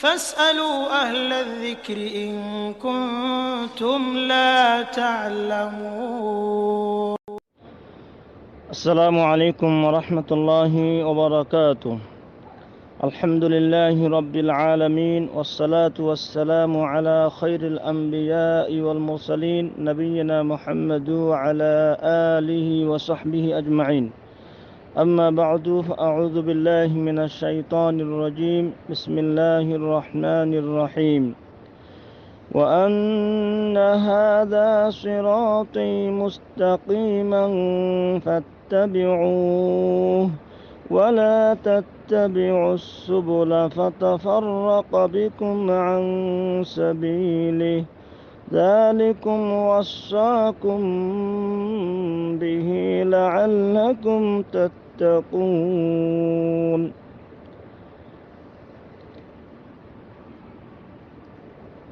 فاسألوا أهل الذكر إن كنتم لا تعلمون. السلام عليكم ورحمة الله وبركاته. الحمد لله رب العالمين والصلاة والسلام على خير الأنبياء والمرسلين نبينا محمد وعلى آله وصحبه أجمعين. أما بعد فأعوذ بالله من الشيطان الرجيم. بسم الله الرحمن الرحيم. وأن هذا صراطي مستقيما فاتبعوه ولا تتبعوا السبل فتفرق بكم عن سبيله. ذلكم وصاكم به لعلكم تتقون.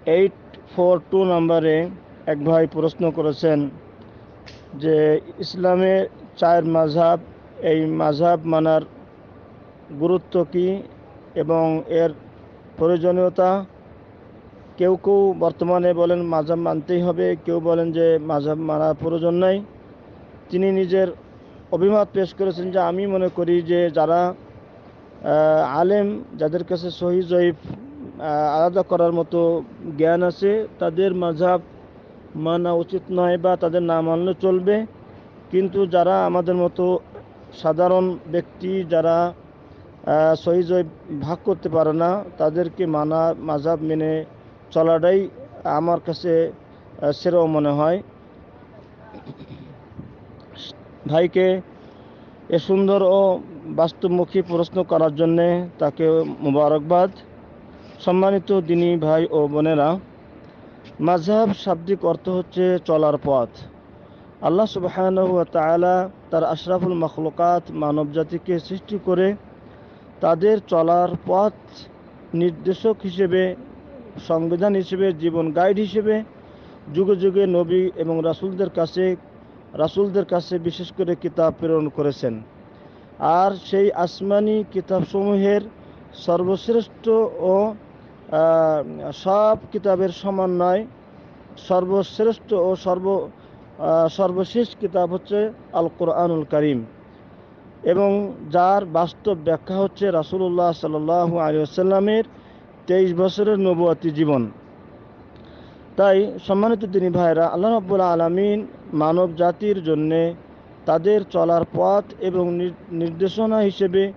Eight four two নাম্বারে এক ভাই প্রশ্ন করেছেন যে ইসলামের চার মাঝাব এই মাঝাব মানার গুরুত্ব কি এবং এর প্রয়োজনীয়তা? কেউ কেউ বর্তমানে বলেন মাঝাব মানতেই হবে, কেউ বলেন যে মাঝাব মানার প্রয়োজন নাই। তিনি নিজের অভিমত পেশ করেছেন যে আমি মনে করি যে যারা আলেম, যাদের কাছে সহি জয়ীফ আলাদা করার মতো জ্ঞান আছে, তাদের মাঝাব মানা উচিত নয় বা তাদের না মানলে চলবে। কিন্তু যারা আমাদের মতো সাধারণ ব্যক্তি, যারা সহি জয়ীফ ভাগ করতে পারে না, তাদেরকে মানা মাঝাব মেনে চলাটাই আমার কাছে সেরাও মনে হয়। ভাইকে এ সুন্দর ও বাস্তবমুখী প্রশ্ন করার জন্যে তাকে মোবারকবাদ। সম্মানিত দিনী ভাই ও বোনেরা, মাঝহাব শাব্দিক অর্থ হচ্ছে চলার পথ। আল্লাহ সুবহানাহু ওয়া তাআলা তার আশরাফুল মখলুকাত মানব জাতিকে সৃষ্টি করে তাদের চলার পথ নির্দেশক হিসেবে, সংবিধান হিসেবে, জীবন গাইড হিসেবে যুগে যুগে নবী এবং রাসূলদের কাছে রাসূলদের কাছে বিশেষ করে কিতাব প্রেরণ করেছেন। আর সেই আসমানি কিতাবসমূহের সর্বশ্রেষ্ঠ ও সব কিতাবের সমন্বয় সর্বশ্রেষ্ঠ ও সর্ব সর্বশেষ কিতাব হচ্ছে আল কোরআনুল করিম। এবং যার বাস্তব ব্যাখ্যা হচ্ছে রাসূলুল্লাহ সাল্লাল্লাহু আলাইহি ওয়াসাল্লামের তেইশ বছরের নবুয়াতি জীবন। তাই সম্মানিত তিনি ভাইরা আল্লাহ রাব্বুল আলামিন মানব জাতির জন্যে তাদের চলার পথ এবং নির- নির্দেশনা হিসেবে,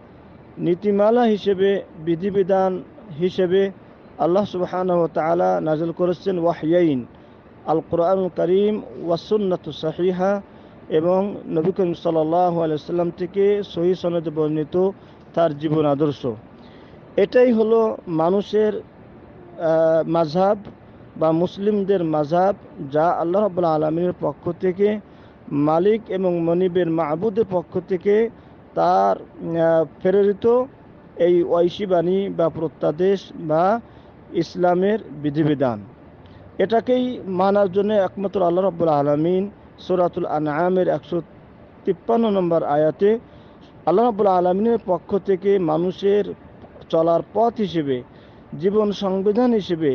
নীতিমালা হিসেবে, বিধিবিধান হিসেবে আল্লাহ ওয়া তাআলা নাযিল করেছেন ওয়াহয়াইন আল কোরআনুল করিম ওয়াসুন্নাতু সাহিহা এবং নবী করিম সাল্লাল্লাহু আলাইহি সাল্লাম থেকে সহি সনদে বর্ণিত তার জীবন আদর্শ। এটাই হলো মানুষের মাঝহাব বা মুসলিমদের মাঝাব যা আল্লাহ রাব্বুল আলমীর পক্ষ থেকে, মালিক এবং মনিবের মাহবুদের পক্ষ থেকে তার প্রেরিত এই ঐশী বাণী বা প্রত্যাদেশ বা ইসলামের বিধিবিধান। এটাকেই মানার জন্য একমাত্র আল্লাহ রাব্বুল আলমিন সুরাতুল আনআমের একশো তিপ্পান্ন নম্বর আয়াতে আল্লাহ রাব্বুল আলমিনের পক্ষ থেকে মানুষের চলার পথ হিসেবে, জীবন সংবিধান হিসেবে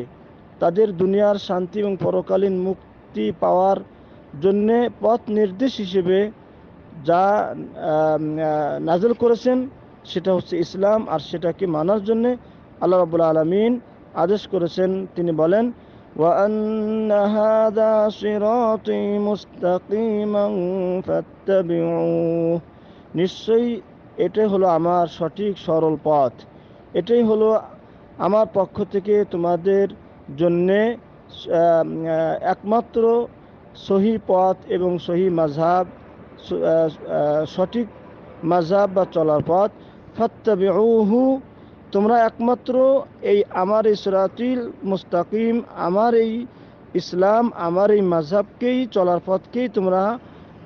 তাদের দুনিয়ার শান্তি এবং পরকালীন মুক্তি পাওয়ার জন্যে পথ নির্দেশ হিসেবে যা আম, আহ, নাজল করেছেন সেটা হচ্ছে ইসলাম আর সেটাকে মানার জন্যে আল্লাহ রাবুল আলমিন আদেশ করেছেন তিনি বলেন وأن هذا صراطي مستقيما فاتبعوه নিশ্চয়ই এটাই হলো আমার সঠিক সরল পথ এটাই হলো আমার পক্ষ থেকে তোমাদের জন্যে একমাত্র সহি পথ এবং সহি আহ, সঠিক মাঝহাব বা চলার পথ। ফাত্তাবিউহু তোমরা একমাত্র এই আমার এই সিরাতিল মুস্তাকিম আমার এই ইসলাম আমার এই মাঝহাবকেই চলার পথকেই তোমরা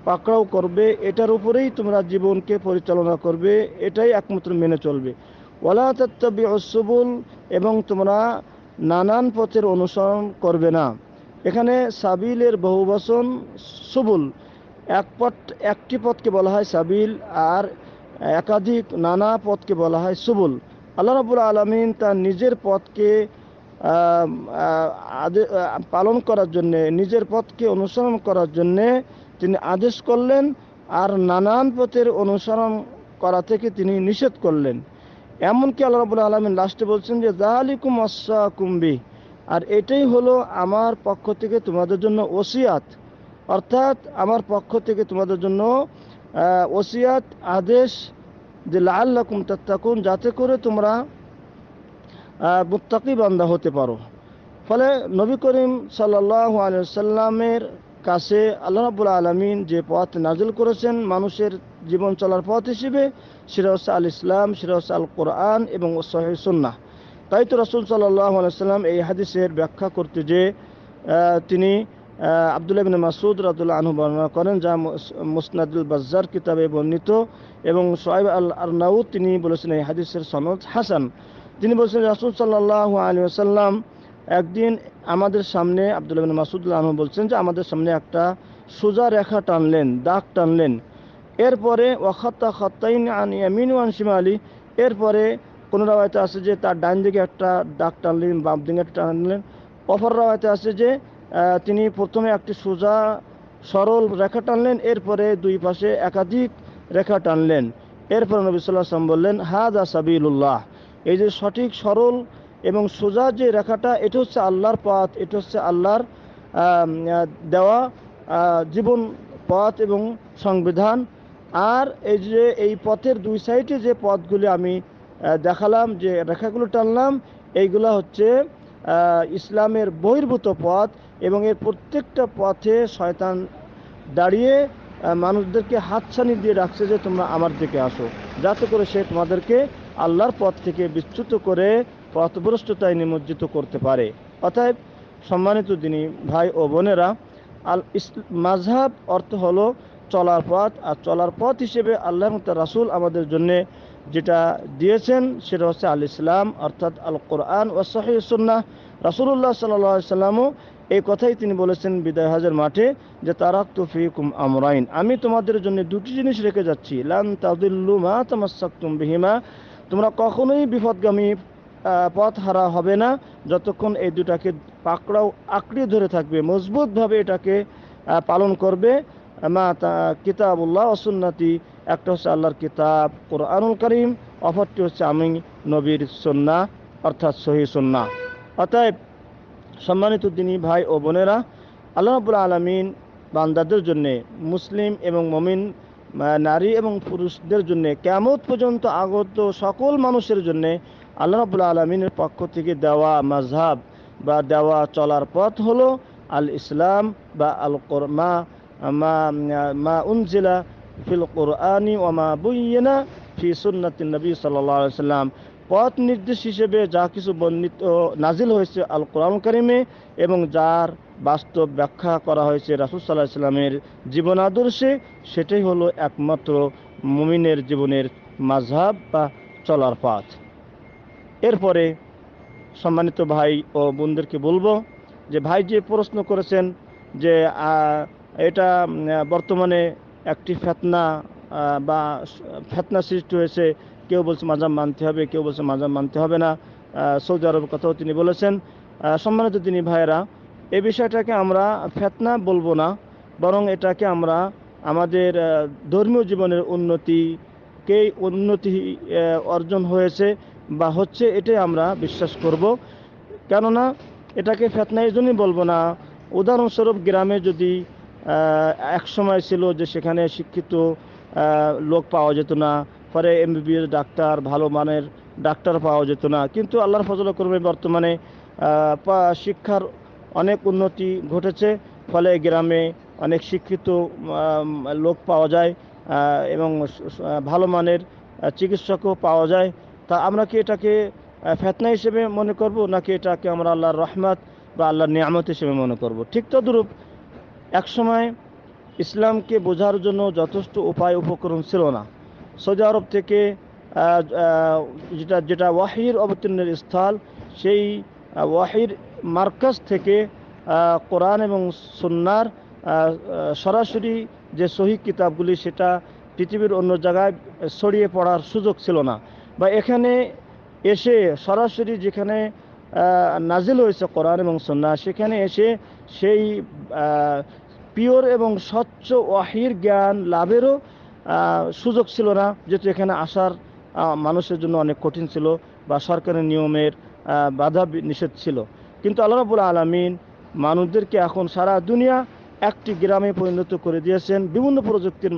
পাকড়াও করবে। এটার উপরেই তোমরা জীবনকে পরিচালনা করবে। এটাই একমাত্র মেনে চলবে। ওয়ালা তত্তাবি এবং তোমরা নানান পথের অনুসরণ করবে না। এখানে সাবিলের বহুবচন সুবুল। এক পথ, একটি পথকে বলা হয় সাবিল আর একাধিক নানা পথকে বলা হয় সুবুল। আল্লাহ রাবুল আলমিন তার নিজের পথকে পালন করার জন্যে, নিজের পথকে অনুসরণ করার জন্যে তিনি আদেশ করলেন আর নানান পথের অনুসরণ করা থেকে তিনি নিষেধ করলেন। এমনকি আল্লাহ রাবুল আলমিন লাস্টে বলছেন যে জাহালিকুম অসা কুম্বি আর এটাই হলো আমার পক্ষ থেকে তোমাদের জন্য ওসিয়াত। অর্থাৎ আমার পক্ষ থেকে তোমাদের জন্য ওসিয়াত আদেশ যে লাল্লাকুম তাত্তাকুন যাতে করে তোমরা মুত্তাকি বান্দা হতে পারো। ফলে নবী করিম সাল্লাহ সাল্লামের কাছে আল্লাহ রাবুল আলমিন যে পথ নাজিল করেছেন মানুষের জীবন চলার পথ হিসেবে, সেটা হচ্ছে আল ইসলাম, সেটা হচ্ছে আল কোরআন এবং সহি সুন্নাহ। তাই তো রসুল সাল্লাহ সাল্লাম এই হাদিসের ব্যাখ্যা করতে যে তিনি আবদুল্লাহ বিন মাসুদ রাদুল্লাহ আনহু বর্ণনা করেন, যা মুসনাদুল বাজ্জার কিতাবে বর্ণিত এবং সোয়াইব আল আরনাউদ তিনি বলেছেন এই হাদিসের সনদ হাসান। তিনি বলছেন রাসুল সাল্লাহ আলী আসাল্লাম একদিন আমাদের সামনে আবদুল্লাহ বিন মাসুদুল্লাহ আনহু বলছেন যে আমাদের সামনে একটা সোজা রেখা টানলেন, দাগ টানলেন। এরপরে ওয়াখাত্তা খাত্তাইন আন ইয়ামিন ওয়ান শিমালি। এরপরে কোনো রাওয়ায়তে আছে যে তার ডান দিকে একটা দাগ টানলেন, বাম দিকে টানলেন। অপর রাওয়ায়তে আছে যে তিনি প্রথমে একটি সোজা সরল রেখা টানলেন, এরপরে দুই পাশে একাধিক রেখা টানলেন। এরপরে নবী সাল্লাহ বললেন হাদা সাবিলুল্লাহ। এই যে সঠিক সরল এবং সোজা যে রেখাটা, এটা হচ্ছে আল্লাহর পথ, এটা হচ্ছে আল্লাহর দেওয়া জীবন পথ এবং সংবিধান। আর এই যে, এই পথের দুই সাইডে যে পথগুলি আমি দেখালাম, যে রেখাগুলো টানলাম, এইগুলো হচ্ছে ইসলামের বহির্ভূত পথ এবং এর প্রত্যেকটা পথে শয়তান দাঁড়িয়ে মানুষদেরকে হাতছানি দিয়ে রাখছে যে তোমরা আমার দিকে আসো। যাতে করে সে তোমাদেরকে আল্লাহর পথ থেকে বিচ্যুত করে পথভ্রষ্টতায় নিমজ্জিত করতে পারে। অতএব সম্মানিত দিনী ভাই ও বোনেরা, আল মাযহাব অর্থ হলো চলার পথ, আর চলার পথ হিসেবে আল্লাহ তার রাসূল আমাদের জন্যে যেটা দিয়েছেন সেটা হচ্ছে আল ইসলাম, অর্থাৎ আল কোরআন ও সহি সুন্নাহ। রাসূলুল্লাহ সাল্লামও এই কথাই তিনি বলেছেন বিদায় হাজার মাঠে যে তারাক তুফিকুম আমরাইন। আমি তোমাদের জন্য দুটি জিনিস রেখে যাচ্ছি। লান তাদিল্লু মা তামাসসাকতুম বিহিমা। তোমরা কখনোই বিপদগামী পথ হারা হবে না। যতক্ষণ এই দুটাকে পাকড়াও আঁকড়ে ধরে থাকবে, মজবুতভাবে এটাকে পালন করবে। মা তা, কিতাবুল্লাহ ও সুন্নাতি, একটা হচ্ছে আল্লাহর কিতাব, কোরআনুল করিম, অপরটি হচ্ছে আমি নবীর সন্না, অর্থাৎ সহি সন্না। অতএব সম্মানিত দিনী ভাই ও বোনেরা, আল্লাহ রাবুল আলমিন বান্দাদের জন্যে, মুসলিম এবং মমিন নারী এবং পুরুষদের জন্যে কেমত পর্যন্ত আগত সকল মানুষের জন্য আল্লাহ রাবুল আলমিনের পক্ষ থেকে দেওয়া মাঝহাব বা দেওয়া চলার পথ হলো আল ইসলাম বা আল কোরমা মা উনজিলা ফিল কোরআনি ওমা বুইনা ফি সুন্নাতিন নবী সাল্লাম পথ নির্দেশ হিসেবে যা কিছু বর্ণিত নাজিল হয়েছে আল কোরআন কারিমে এবং যার বাস্তব ব্যাখ্যা করা হয়েছে রাসুল সাল্লাহ ইসলামের জীবন আদর্শে, সেটাই হলো একমাত্র মুমিনের জীবনের মাঝহাব বা চলার পথ। এরপরে সম্মানিত ভাই ও বোনদেরকে বলব যে ভাই যে প্রশ্ন করেছেন যে এটা বর্তমানে একটি ফেতনা বা ফেতনা সৃষ্টি হয়েছে, কেউ বলছে মাজাম মানতে হবে, কেউ বলছে মাজাম মানতে হবে না সৌদি আরবের কথাও তিনি বলেছেন। সম্মানিত তিনি ভাইয়েরা, এ বিষয়টাকে আমরা ফেতনা বলব না, বরং এটাকে আমরা আমাদের ধর্মীয় জীবনের উন্নতিকেই উন্নতি অর্জন হয়েছে। বা হচ্ছে এটাই আমরা বিশ্বাস করব। কেননা এটাকে ফেতনা এই জন্যই বলব না। উদাহরণস্বরূপ গ্রামে যদি এক সময় ছিল যে সেখানে শিক্ষিত লোক পাওয়া যেত না। পরে এমবিবিএস ডাক্তার, ভালো মানের ডাক্তার পাওয়া যেত না। কিন্তু আল্লাহর ফজল করবে বর্তমানে শিক্ষার অনেক উন্নতি ঘটেছে। ফলে গ্রামে অনেক শিক্ষিত লোক পাওয়া যায় এবং ভালো মানের চিকিৎসকও পাওয়া যায়। তা আমরা কি এটাকে ফেতনা হিসেবে মনে করব নাকি এটাকে আমরা আল্লাহর রহমত বা আল্লাহর নিয়ামত হিসেবে মনে করব? ঠিক তদ্রূপ একসময় ইসলামকে বোঝার জন্য যথেষ্ট উপায় উপকরণ ছিল না। সৌদি আরব থেকে যেটা যেটা ওয়াহির অবতীর্ণের স্থল সেই ওয়াহির মার্কাজ থেকে কোরআন এবং আহ, সরাসরি যে সহি কিতাবগুলি সেটা পৃথিবীর অন্য জায়গায় ছড়িয়ে পড়ার সুযোগ ছিল না। বা এখানে এসে সরাসরি যেখানে নাজিল হয়েছে কোরআন এবং সন্না সেখানে এসে সেই পিওর এবং স্বচ্ছ ওয়াহির জ্ঞান লাভেরও সুযোগ ছিল না। যেহেতু এখানে আসার মানুষের জন্য অনেক কঠিন ছিল বা সরকারের নিয়মের বাধা নিষেধ ছিল। কিন্তু আল্লাহ রাবুল আলমিন মানুষদেরকে এখন সারা দুনিয়া একটি গ্রামে পরিণত করে দিয়েছেন। বিভিন্ন প্রযুক্তির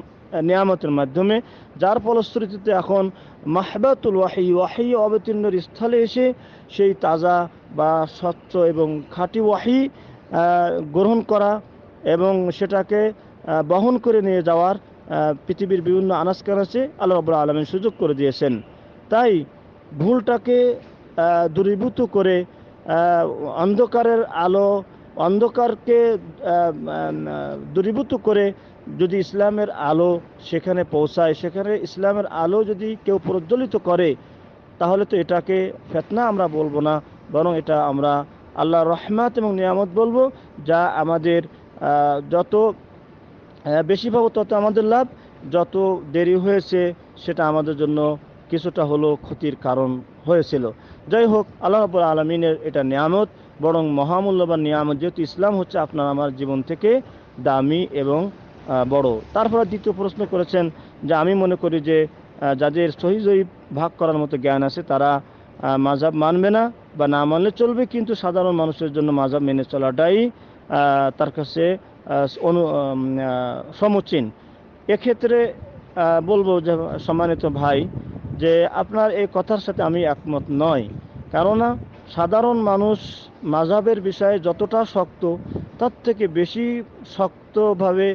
নিয়ামতের মাধ্যমে, যার ফলশ্রুতিতে এখন মাহবাতুল ওয়াহি ওয়াহি অবতীর্ণের স্থলে এসে সেই তাজা বা স্বচ্ছ এবং খাঁটি ওয়াহি গ্রহণ করা এবং সেটাকে বহন করে নিয়ে যাওয়ার পৃথিবীর বিভিন্ন আনাজ কানাচে আল্লাহ রবুল্লা আলমিন সুযোগ করে দিয়েছেন। তাই ভুলটাকে দূরীভূত করে অন্ধকারের আলো, অন্ধকারকে দূরীভূত করে যদি ইসলামের আলো সেখানে পৌঁছায়, সেখানে ইসলামের আলো যদি কেউ প্রজ্বলিত করে, তাহলে তো এটাকে ফেতনা আমরা বলব না, বরং এটা আমরা আল্লাহ রহমাত এবং নিয়ামত বলব, যা আমাদের যত বেশি পাবো তত আমাদের লাভ, যত দেরি হয়েছে সেটা আমাদের জন্য কিছুটা হলো ক্ষতির কারণ হয়েছিল। যাই হোক, আল্লাহ রাব্বুল আলমিনের এটা নিয়ামত, বরং মহামূল্যবান নিয়ামত, যেহেতু ইসলাম হচ্ছে আপনার আমার জীবন থেকে দামি এবং বড়। তারপরে দ্বিতীয় প্রশ্ন করেছেন যে আমি মনে করি যে যাদের সহি ভাগ করার মতো জ্ঞান আছে, তারা মাঝাব মানবে না বা না মানলে চলবে, কিন্তু সাধারণ মানুষের জন্য মাঝাব মেনে চলাটাই তার কাছে অনু সমীচীন। এক্ষেত্রে বলব যে, সম্মানিত ভাই, যে আপনার এই কথার সাথে আমি একমত নয়। কেননা, সাধারণ মানুষ মাঝাবের বিষয়ে যতটা শক্ত, তার থেকে বেশি শক্তভাবে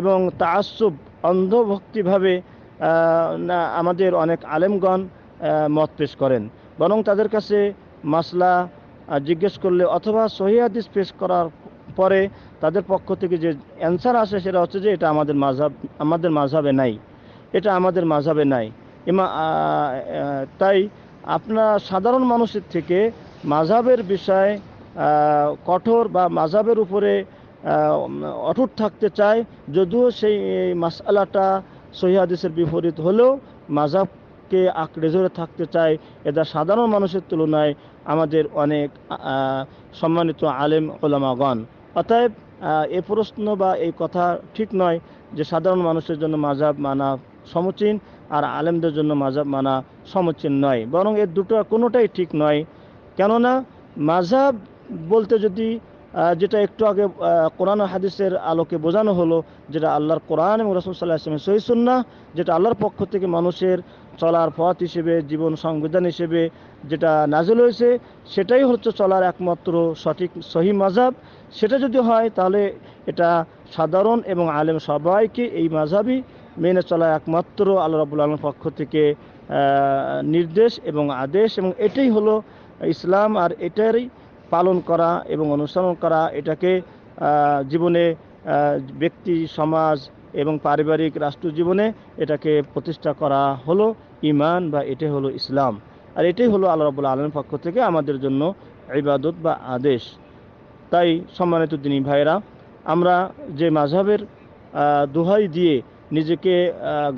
এবং তাসুব অন্ধভক্তিভাবে আমাদের অনেক আলেমগণ মত পেশ করেন। বরং তাদের কাছে মাসলা জিজ্ঞেস করলে অথবা সহি হাদিস পেশ করার পরে তাদের পক্ষ থেকে যে অ্যান্সার আসে সেটা হচ্ছে যে এটা আমাদের মাঝাব আমাদের মাঝাবে নাই। এটা আমাদের মাঝাবে নাই। ইমা তাই আপনার সাধারণ মানুষের থেকে মাঝাবের বিষয়ে কঠোর বা মাঝাবের উপরে অটুট থাকতে চায়। যদিও সেই মাসালাটা সহিহাদিসের বিপরীত হলেও মাজাবকে আঁকড়ে ধরে থাকতে চায়, এটা সাধারণ মানুষের তুলনায় আমাদের অনেক সম্মানিত আলেম ওলামাগণ। অতএব এ প্রশ্ন বা এই কথা ঠিক নয় যে সাধারণ মানুষের জন্য মাজাব মানা সমচীন আর আলেমদের জন্য মাজাব মানা সমচীন নয়। বরং এর দুটো কোনোটাই ঠিক নয়। কেননা মাজাব বলতে যদি যেটা একটু আগে কোরআন হাদিসের আলোকে বোঝানো হলো, যেটা আল্লাহর কোরআন এবং রসুল সাল্লাহ আসলামের সহিসুন্না যেটা আল্লাহর পক্ষ থেকে মানুষের চলার পথ হিসেবে, জীবন সংবিধান হিসেবে যেটা নাজল হয়েছে, সেটাই হচ্ছে চলার একমাত্র সঠিক সহি মাঝাব সেটা যদি হয়, তাহলে এটা সাধারণ এবং আলেম সবাইকে এই মাঝাবই মেনে চলা একমাত্র আল্লাহ রাবুল আলমের পক্ষ থেকে নির্দেশ এবং আদেশ, এবং এটাই হলো ইসলাম, আর এটারই পালন করা এবং অনুসরণ করা, এটাকে জীবনে ব্যক্তি, সমাজ এবং পারিবারিক রাষ্ট্র জীবনে এটাকে প্রতিষ্ঠা করা হলো ইমান বা এটাই হলো ইসলাম। আর এটাই হলো আল্লাহ রাবুল আলমের পক্ষ থেকে আমাদের জন্য ইবাদত বা আদেশ। তাই সম্মানিত দিনী ভাইরা আমরা যে মাঝহের দোহাই দিয়ে নিজেকে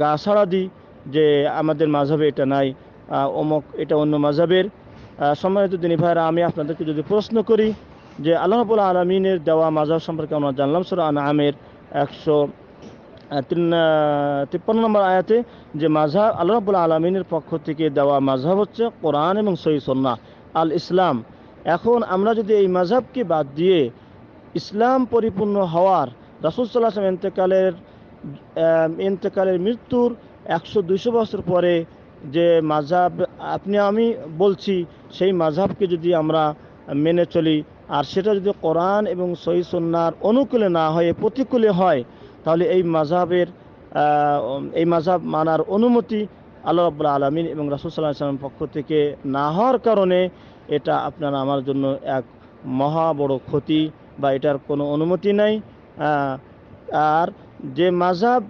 গা ছাড়া দিই যে আমাদের মাঝহে এটা নাই অমক, এটা অন্য মাঝহের সম্মানিত দিনী ভাইরা আমি আপনাদেরকে যদি প্রশ্ন করি যে আল্লাহ রাবুল আলমিনের দেওয়া মাঝহব সম্পর্কে আমরা জানলাম সুরা আমের একশো তিন তিপ্পান্ন নম্বর আয়াতে যে মাঝহাব আল্লাহ রাবুল আলমিনের পক্ষ থেকে দেওয়া মাঝহাব হচ্ছে কোরআন এবং সহি সন্না আল ইসলাম। এখন আমরা যদি এই মাঝহাবকে বাদ দিয়ে ইসলাম পরিপূর্ণ হওয়ার রাসুল সাল্লাহ আসলাম ইন্তেকালের আহ, ইন্তেকালের মৃত্যুর একশো দুইশো বছর পরে যে মাঝহাব আপনি, আমি বলছি, সেই মাঝহাবকে যদি আমরা মেনে চলি, আর সেটা যদি কোরআন এবং সহি সন্ন্যার অনুকূলে না হয়ে, প্রতিকূলে হয়, তাহলে এই মাঝহাবের এই মাঝহাব মানার অনুমতি আল্লাহ রাবুল আলমিন এবং রাসুল সাল্লাহ আসলামের পক্ষ থেকে না হওয়ার কারণে এটা আপনার আমার জন্য এক মহা বড় ক্ষতি বা এটার কোনো অনুমতি নাই। আর যে মাঝহাব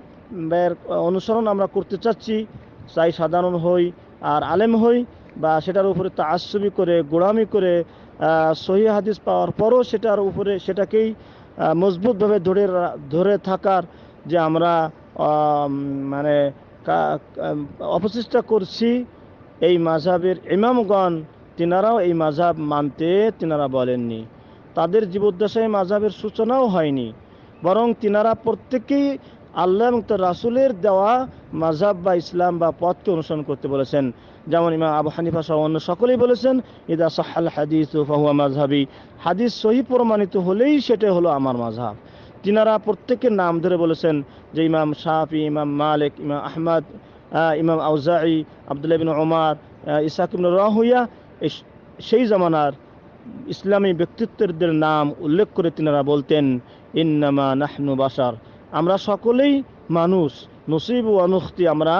অনুসরণ আমরা করতে চাচ্ছি, চাই সাধারণ হই আর আলেম হই বা সেটার উপরে তাসবি করে গোড়ামি করে সহি হাদিস পাওয়ার পরও সেটার উপরে সেটাকেই মজবুতভাবে ধরে ধরে থাকার যে আমরা মানে অপচেষ্টা করছি, এই মাঝাবের ইমামগণ, তিনারাও এই মাঝাব মানতে তিনারা বলেননি। তাদের জীবদ্দশায় মাঝাবের সূচনাও হয়নি। বরং তিনারা প্রত্যেকেই আল্লাহ এবং তার রাসুলের দেওয়া মাজাব বা ইসলাম বা পথকে অনুসরণ করতে বলেছেন। যেমন ইমাম আবু হানিফা সহ অন্য সকলেই বলেছেন ইদা সাহাল হাদিস ফাহুয়া মাঝহাবি হাদিস সহি প্রমাণিত হলেই সেটা হলো আমার মাঝহাব তিনারা প্রত্যেকের নাম ধরে বলেছেন যে ইমাম শাহি ইমাম মালিক ইমাম আহমদ ইমাম আউজাই আবদুল্লাহ বিন ওমার আহ, ইসাক ইবন এই সেই জামানার ইসলামী ব্যক্তিত্বদের নাম উল্লেখ করে তিনারা বলতেন ইন্নামা নাহনু বাসার আমরা সকলেই মানুষ। নসিব ও অনুক্তি আমরা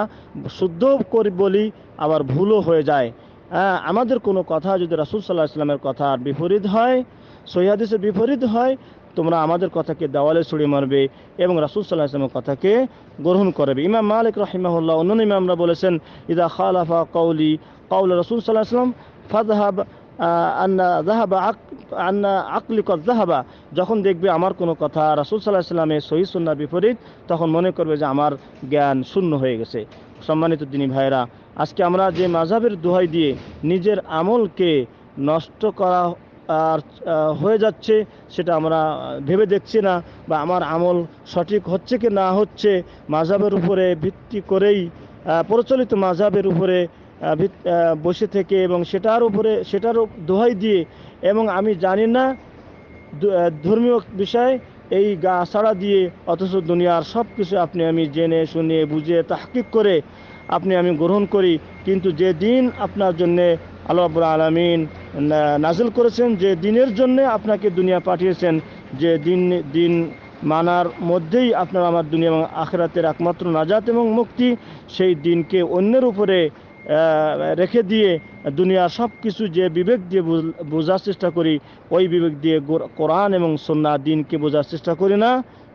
শুদ্ধ করি বলি আবার ভুলও হয়ে যায়। হ্যাঁ, আমাদের কোনো কথা যদি রাসুল সাল্লাহ ইসলামের কথার বিপরীত হয় সহিহাদিসের বিপরীত হয় তোমরা আমাদের কথাকে দেওয়ালে ছুড়ে মারবে এবং রাসুল সাল্লাহ ইসলামের কথাকে গ্রহণ করবে। ইমাম মালিক রহিমাহুল্লাহ অন্যান্য ইমামরা বলেছেন ইদা খালাফা কৌলি কৌল রসুল সাল্লাহ ইসলাম ফাদহাব জাহাবা আক আন্না আকলিকত জাহাবা যখন দেখবে আমার কোনো কথা রাসুল সাল্লাহ ইসলামের সহি সুন্নার বিপরীত, তখন মনে করবে যে আমার জ্ঞান শূন্য হয়ে গেছে। সম্মানিত দিনী ভাইরা আজকে আমরা যে মাঝাবের দোহাই দিয়ে নিজের আমলকে নষ্ট করা আর হয়ে যাচ্ছে, সেটা আমরা ভেবে দেখছি না বা আমার আমল সঠিক হচ্ছে কি না হচ্ছে মাঝাবের উপরে ভিত্তি করেই প্রচলিত মাঝাবের উপরে বসে থেকে এবং সেটার উপরে সেটার দোহাই দিয়ে এবং আমি জানি না ধর্মীয় বিষয় এই গা ছাড়া দিয়ে অথচ দুনিয়ার সব কিছু আপনি আমি জেনে, শুনে, বুঝে, তাহকিক করে আপনি আমি গ্রহণ করি। কিন্তু যে দিন আপনার জন্যে আল্লাহ রাব্বুল আলমিন নাজিল করেছেন, যে দিনের জন্যে আপনাকে দুনিয়া পাঠিয়েছেন, যে দিন দিন মানার মধ্যেই আপনার আমার দুনিয়া এবং আখেরাতের একমাত্র নাজাত এবং মুক্তি, সেই দিনকে অন্যের উপরে রেখে দিয়ে দুনিয়া সব কিছু যে বিবেক দিয়ে বোঝার চেষ্টা করি, ওই বিবেক দিয়ে কোরআন এবং সন্না দিনকে বোঝার চেষ্টা করি না।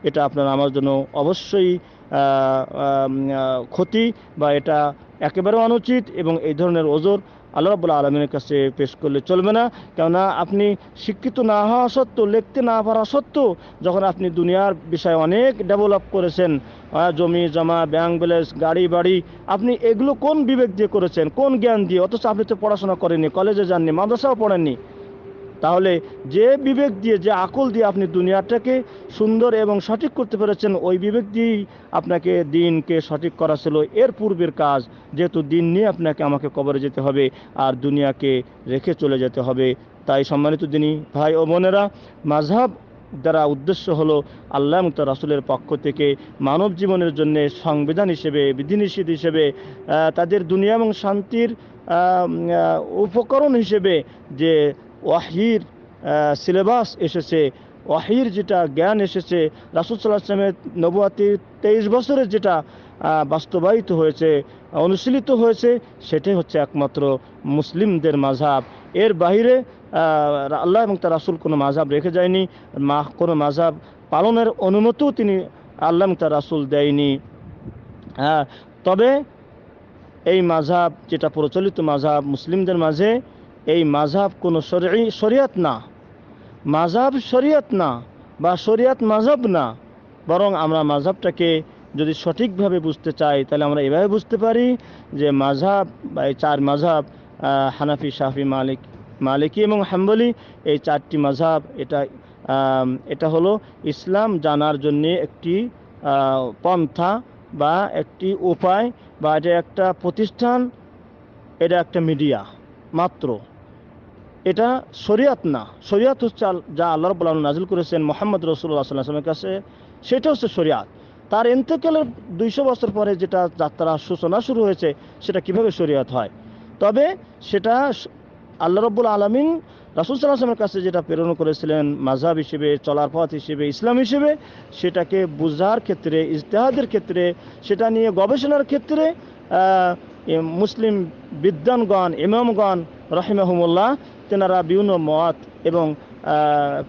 এটা আপনার আমার জন্য অবশ্যই ক্ষতি বা এটা একেবারে অনুচিত এবং এই ধরনের ওজোর আল্লাহ রাবুল আলমিনের কাছে পেশ করলে চলবে না। কেননা আপনি শিক্ষিত না হওয়া সত্ত্বেও, লিখতে না পারা সত্ত্বেও যখন আপনি দুনিয়ার বিষয়ে অনেক ডেভেলপ করেছেন জমি, জমা ব্যাংক ব্যালেন্স গাড়ি বাড়ি, আপনি এগুলো কোন বিবেক দিয়ে করেছেন? কোন জ্ঞান দিয়ে? অথচ আপনি তো পড়াশোনা করেননি কলেজে যাননি, মাদ্রাসাও পড়েননি। তাহলে যে বিবেক দিয়ে, যে আকল দিয়ে আপনি দুনিয়াটাকে সুন্দর এবং সঠিক করতে পেরেছেন, ওই বিবেক দিয়েই আপনাকে দিনকে সঠিক করা ছিল। এর পূর্বের কাজ, যেহেতু দিন নিয়ে আপনাকে আমাকে কবরে যেতে হবে আর দুনিয়াকে রেখে চলে যেতে হবে। তাই সম্মানিত দিনী ভাই ও বোনেরা মাঝহাব দ্বারা উদ্দেশ্য হলো আল্লাহ তার রাসুলের পক্ষ থেকে মানব জীবনের জন্য সংবিধান হিসেবে, বিধিনিষেধ হিসেবে তাদের দুনিয়া এবং শান্তির উপকরণ হিসেবে যে ওয়াহির সিলেবাস এসেছে। ওয়াহির যেটা জ্ঞান এসেছে রাসুল সাল্লাহ আসলামের নবুয়াতি তেইশ বছরের যেটা বাস্তবায়িত হয়েছে অনুশীলিত হয়েছে সেটাই হচ্ছে একমাত্র মুসলিমদের মাঝাব এর আহ, আল্লাহ এবং তার রাসুল কোনো মাঝাব রেখে যায়নি মা কোনো মাঝাব পালনের অনুমতিও তিনি আল্লাহ এবং তার রাসুল দেয়নি। হ্যাঁ তবে এই মাঝাব যেটা প্রচলিত মাঝাব মুসলিমদের মাঝে এই মাঝাব কোনো শরী, শরিয়াত না। মাঝাব শরিয়াত না বা শরিয়াত মাঝাব না। বরং আমরা মাঝাবটাকে যদি সঠিকভাবে বুঝতে চাই, তাহলে আমরা এভাবে বুঝতে পারি যে মাঝাব বা এই চার মাঝাব হানাফি, শাফি, মালিক, মালিকি এবং হাম্বলি, এই চারটি মাঝাব এটা এটা হলো ইসলাম জানার জন্যে একটি পন্থা বা একটি উপায় বা এটা একটা প্রতিষ্ঠান, এটা একটা মিডিয়া মাত্র। এটা শরিয়াত না। শরিয়াত হচ্ছে যা আল্লাহ রব্বুল আলম নাজিল করেছেন মোহাম্মদ রসুল্লাহ সাল্লামের কাছে, সেটা হচ্ছে শরিয়াত। তার এন্তেকালের দুইশো বছর পরে যেটা যাত্রা সূচনা শুরু হয়েছে, সেটা কীভাবে শরিয়াত হয়? তবে সেটা আল্লাহ রব্বুল আলমিন রাসুল সাল্লাহামের কাছে যেটা প্রেরণ করেছিলেন মাঝহাব হিসেবে, চলার পথ হিসেবে, ইসলাম হিসেবে, সেটাকে বুঝার ক্ষেত্রে, ইজতেহাদের ক্ষেত্রে, সেটা নিয়ে গবেষণার ক্ষেত্রে মুসলিম বিদ্বানগণ, ইমামগণ, রহিমাহুমুল্লাহ তেনারা বিভিন্ন মত এবং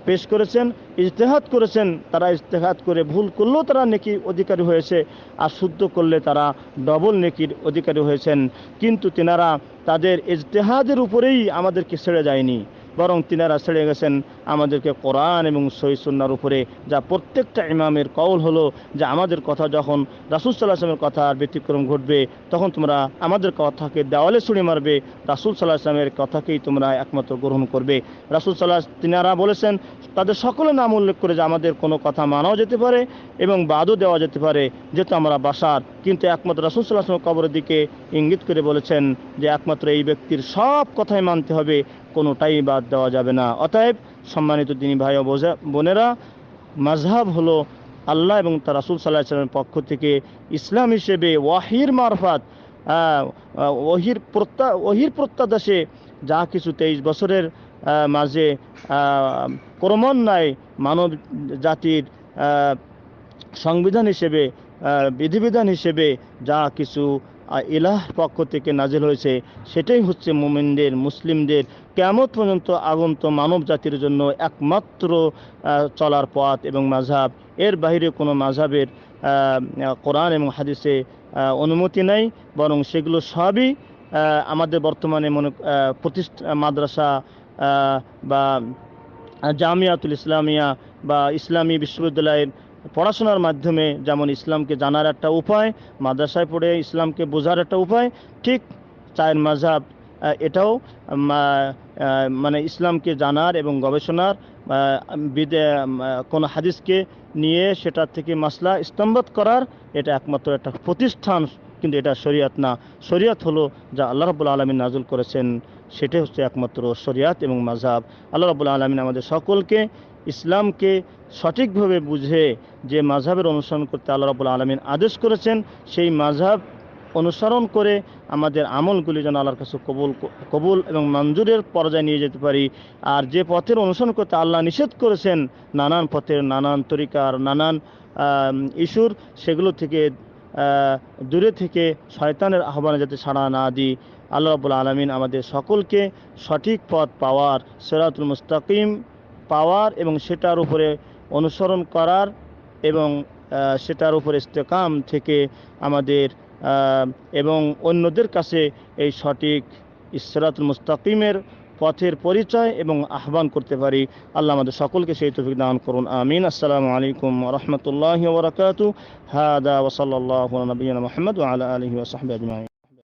পেশ করেছেন ইজতেহাত করেছেন, তারা ইজতেহাত করে ভুল করলেও তারা নেকি অধিকারী হয়েছে আর শুদ্ধ করলে তারা ডবল নেকির অধিকারী হয়েছেন। কিন্তু তেনারা তাদের ইজতেহাদের উপরেই আমাদেরকে ছেড়ে যায়নি। বরং তিনারা ছেড়ে গেছেন আমাদেরকে কোরআন এবং সহি সুন্নার উপরে, যা প্রত্যেকটা ইমামের কৌল হলো যে আমাদের কথা যখন রাসুল সাল্লাহ আসলামের কথার ব্যতিক্রম ঘটবে, তখন তোমরা আমাদের কথাকে দেওয়ালে ছুড়ে মারবে, রাসুল সাল্লাহ আসলামের কথাকেই তোমরা একমাত্র গ্রহণ করবে। রাসুল সাল্লাহ তিনারা বলেছেন, তাদের সকলে নাম উল্লেখ করে যে আমাদের কোনো কথা মানাও যেতে পারে এবং বাদও দেওয়া যেতে পারে, যেহেতু আমরা বাসার। কিন্তু একমাত্র রাসুল সাল্লাহ আসলামের কবরের দিকে ইঙ্গিত করে বলেছেন যে একমাত্র এই ব্যক্তির সব কথাই মানতে হবে কোনোটাই বাদ দেওয়া যাবে না। অতএব সম্মানিত তিনি ভাই ও বোনেরা মাঝহাব হলো আল্লাহ এবং তার রাসুল সাল্লাহ সাল্লামের পক্ষ থেকে ইসলাম হিসেবে ওয়াহির মারফাত ওহির প্রত্যা ওহির প্রত্যাদেশে যা কিছু তেইশ বছরের মাঝে ক্রমান্বয়ে মানব জাতির সংবিধান হিসেবে বিধিবিধান হিসেবে যা কিছু ইলাহ পক্ষ থেকে নাজিল হয়েছে, সেটাই হচ্ছে মোমিনদের, মুসলিমদের কেমত পর্যন্ত আগন্ত মানব জাতির জন্য একমাত্র চলার পথ এবং মাঝাব এর বাইরে কোনো মাঝাবের কোরআন এবং হাদিসে অনুমতি নাই। বরং সেগুলো সবই আমাদের বর্তমানে মনে প্রতিষ্ঠা মাদ্রাসা বা জামিয়াতুল ইসলামিয়া বা ইসলামী বিশ্ববিদ্যালয়ের পড়াশোনার মাধ্যমে যেমন ইসলামকে জানার একটা উপায় মাদ্রাসায় পড়ে ইসলামকে বোঝার একটা উপায় ঠিক চায়ের মাঝহাব আহ, এটাও মানে ইসলামকে জানার এবং গবেষণার কোনো হাদিসকে নিয়ে সেটা থেকে মাসলা ইস্তম্বাত করার এটা একমাত্র একটা প্রতিষ্ঠান, কিন্তু এটা শরিয়াত না। শরিয়াত হলো যা আল্লাহ রাবুল আলমিন নাজুল করেছেন, সেটাই হচ্ছে একমাত্র শরিয়াত এবং মাঝহাব আল্লাহ রাবুল আলমিন আমাদের সকলকে ইসলামকে সঠিকভাবে বুঝে যে মাঝহাবের অনুসরণ করতে আল্লাহ রাবুল আলমিন আদেশ করেছেন, সেই মাঝহাব অনুসরণ করে আমাদের আমলগুলি যেন আল্লাহর কাছে কবুল কবুল এবং মঞ্জুরের পর্যায়ে নিয়ে যেতে পারি। আর যে পথের অনুসরণ করতে আল্লাহ নিষেধ করেছেন, নানান পথের, নানান তরিকার, নানান ইস্যুর, সেগুলো থেকে দূরে থেকে শয়তানের আহ্বানে যাতে সাড়া না দিই। আল্লাহ রাবুল আলমিন আমাদের সকলকে সঠিক পথ পাওয়ার, সেরাতুল মুস্তাকিম পাওয়ার এবং সেটার উপরে অনুসরণ করার এবং সেটার উপরে ইস্তেকাম থেকে আমাদের এবং অন্যদের কাছে এই সঠিক ইসরাত মুস্তাকিমের পথের পরিচয় এবং আহ্বান করতে পারি। আল্লাহ আমাদের সকলকে সেই তফিক দান করুন। আমিন। আসসালামু আলাইকুম রহমতুল্লাহ ওবরাকাত হাদা ওসল্লাহ নবীন মোহাম্মদ আলা আলহি ওসহাবি আজমাইন।